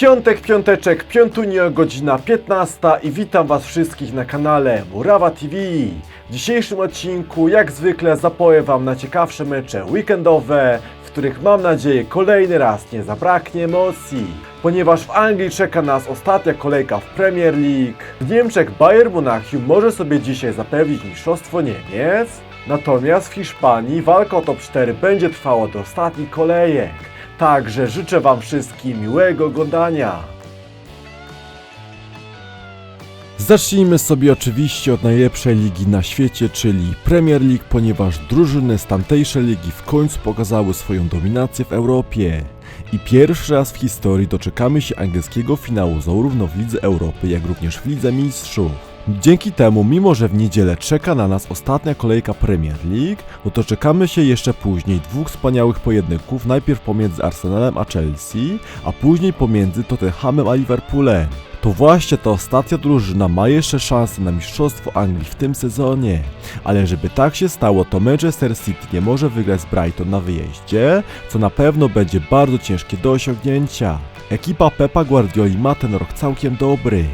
Piątek, piąteczek, piątunio, godzina 15 i witam Was wszystkich na kanale Murawa TV. W dzisiejszym odcinku, jak zwykle, zapowiem Wam na ciekawsze mecze weekendowe, w których mam nadzieję kolejny raz nie zabraknie emocji. Ponieważ w Anglii czeka nas ostatnia kolejka w Premier League, w Niemczech Bayern Monachium może sobie dzisiaj zapewnić mistrzostwo Niemiec, natomiast w Hiszpanii walka o top 4 będzie trwała do ostatnich kolejek. Także życzę Wam wszystkim miłego oglądania. Zacznijmy sobie oczywiście od najlepszej ligi na świecie, czyli Premier League, ponieważ drużyny z tamtejszej ligi w końcu pokazały swoją dominację w Europie. I pierwszy raz w historii doczekamy się angielskiego finału zarówno w Lidze Europy, jak również w Lidze Mistrzów. Dzięki temu, mimo że w niedzielę czeka na nas ostatnia kolejka Premier League, no to czekamy się jeszcze później dwóch wspaniałych pojedynków, najpierw pomiędzy Arsenalem a Chelsea, a później pomiędzy Tottenhamem a Liverpoolem. To właśnie ta ostatnia drużyna ma jeszcze szansę na Mistrzostwo Anglii w tym sezonie. Ale żeby tak się stało, to Manchester City nie może wygrać z Brighton na wyjeździe, co na pewno będzie bardzo ciężkie do osiągnięcia. Ekipa Pepa Guardioli ma ten rok całkiem dobry.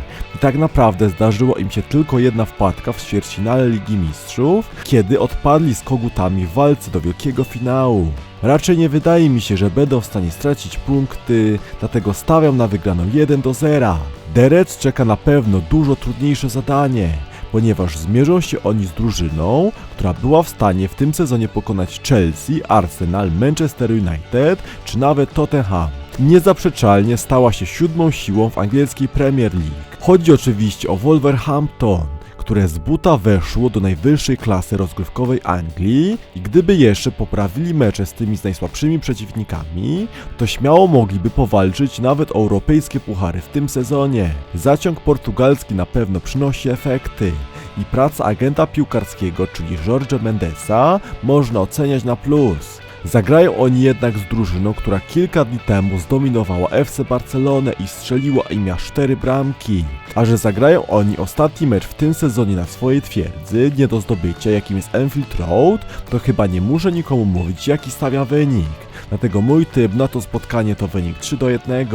Tak naprawdę zdarzyło im się tylko jedna wpadka w ćwierćfinale Ligi Mistrzów, kiedy odpadli z kogutami w walce do wielkiego finału. Raczej nie wydaje mi się, że będą w stanie stracić punkty, dlatego stawiam na wygraną 1 do 0. Derec czeka na pewno dużo trudniejsze zadanie, ponieważ zmierzą się oni z drużyną, która była w stanie w tym sezonie pokonać Chelsea, Arsenal, Manchester United czy nawet Tottenham. Niezaprzeczalnie stała się siódmą siłą w angielskiej Premier League. Chodzi oczywiście o Wolverhampton, które z buta weszło do najwyższej klasy rozgrywkowej Anglii i gdyby jeszcze poprawili mecze z tymi z najsłabszymi przeciwnikami, to śmiało mogliby powalczyć nawet o europejskie puchary w tym sezonie. Zaciąg portugalski na pewno przynosi efekty i praca agenta piłkarskiego, czyli Jorge Mendesa, można oceniać na plus. Zagrają oni jednak z drużyną, która kilka dni temu zdominowała FC Barcelonę i strzeliła im aż 4 bramki. A że zagrają oni ostatni mecz w tym sezonie na swojej twierdzy, nie do zdobycia jakim jest Enfield Road, to chyba nie muszę nikomu mówić jaki stawia wynik. Dlatego mój typ na to spotkanie to wynik 3 do 1.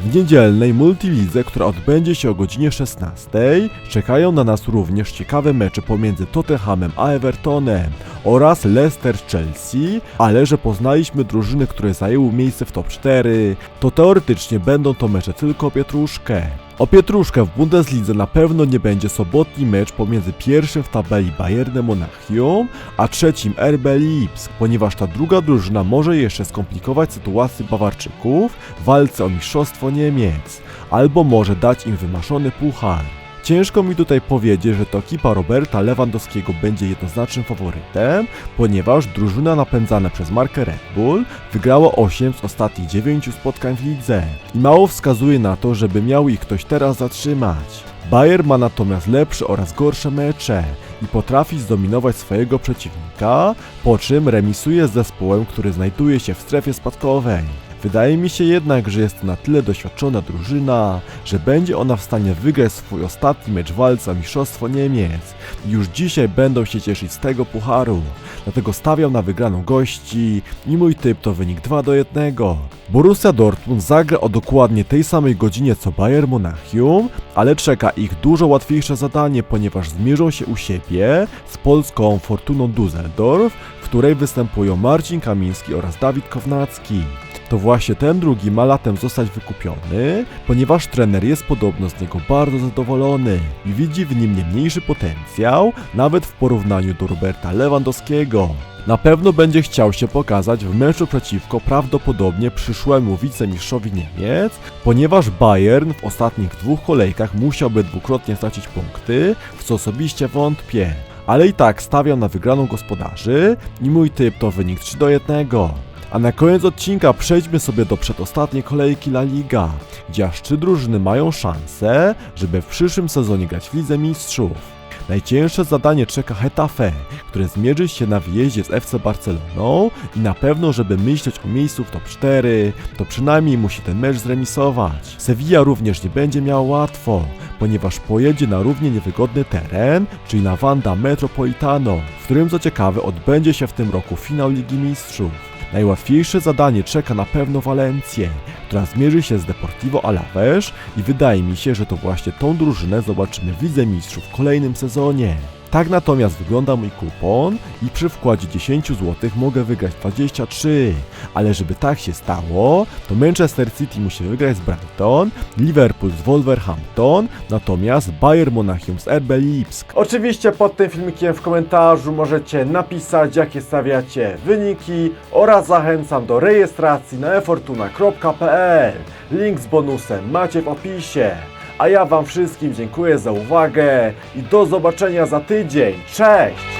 W niedzielnej multilidze, która odbędzie się o godzinie 16, czekają na nas również ciekawe mecze pomiędzy Tottenhamem a Evertonem oraz Leicester-Chelsea, ale że poznaliśmy drużyny, które zajęły miejsce w top 4, to teoretycznie będą to mecze tylko o pietruszkę. O pietruszkę w Bundeslidze na pewno nie będzie sobotni mecz pomiędzy pierwszym w tabeli Bayernem Monachium, a trzecim RB Lipsk, ponieważ ta druga drużyna może jeszcze skomplikować sytuację Bawarczyków w walce o mistrzostwo Niemiec, albo może dać im wymaszony puchar. Ciężko mi tutaj powiedzieć, że to ekipa Roberta Lewandowskiego będzie jednoznacznym faworytem, ponieważ drużyna napędzana przez markę Red Bull wygrała 8 z ostatnich 9 spotkań w lidze i mało wskazuje na to, żeby miał ich ktoś teraz zatrzymać. Bayer ma natomiast lepsze oraz gorsze mecze i potrafi zdominować swojego przeciwnika, po czym remisuje z zespołem, który znajduje się w strefie spadkowej. Wydaje mi się jednak, że jest na tyle doświadczona drużyna, że będzie ona w stanie wygrać swój ostatni mecz walca Mistrzostwo Niemiec już dzisiaj będą się cieszyć z tego pucharu. Dlatego stawiam na wygraną gości i mój typ to wynik 2 do 1. Borussia Dortmund zagra o dokładnie tej samej godzinie co Bayern Monachium, ale czeka ich dużo łatwiejsze zadanie, ponieważ zmierzą się u siebie z polską Fortuną Düsseldorf, w której występują Marcin Kamiński oraz Dawid Kownacki to właśnie ten drugi ma latem zostać wykupiony, ponieważ trener jest podobno z niego bardzo zadowolony i widzi w nim nie mniejszy potencjał, nawet w porównaniu do Roberta Lewandowskiego. Na pewno będzie chciał się pokazać w meczu przeciwko prawdopodobnie przyszłemu wicemistrzowi Niemiec, ponieważ Bayern w ostatnich dwóch kolejkach musiałby dwukrotnie stracić punkty, w co osobiście wątpię. Ale i tak stawiam na wygraną gospodarzy i mój typ to wynik 3 do 1. A na koniec odcinka przejdźmy sobie do przedostatniej kolejki La Liga, gdzie aż trzy drużyny mają szansę, żeby w przyszłym sezonie grać w Lidze Mistrzów. Najcięższe zadanie czeka Hetafe, które zmierzy się na wyjeździe z FC Barceloną i na pewno, żeby myśleć o miejscu w top 4, to przynajmniej musi ten mecz zremisować. Sevilla również nie będzie miała łatwo, ponieważ pojedzie na równie niewygodny teren, czyli na Wanda Metropolitano, w którym co ciekawe odbędzie się w tym roku finał Ligi Mistrzów. Najłatwiejsze zadanie czeka na pewno Walencję, która zmierzy się z Deportivo Alaves i wydaje mi się, że to właśnie tą drużynę zobaczymy w Lidze Mistrzów w kolejnym sezonie. Tak natomiast wygląda mój kupon i przy wkładzie 10 zł mogę wygrać 23, ale żeby tak się stało, to Manchester City musi wygrać z Brighton, Liverpool z Wolverhampton, natomiast Bayern Monachium z RB Lipsk. Oczywiście pod tym filmikiem w komentarzu możecie napisać jakie stawiacie wyniki oraz zachęcam do rejestracji na efortuna.pl. Link z bonusem macie w opisie. A ja Wam wszystkim dziękuję za uwagę i do zobaczenia za tydzień. Cześć!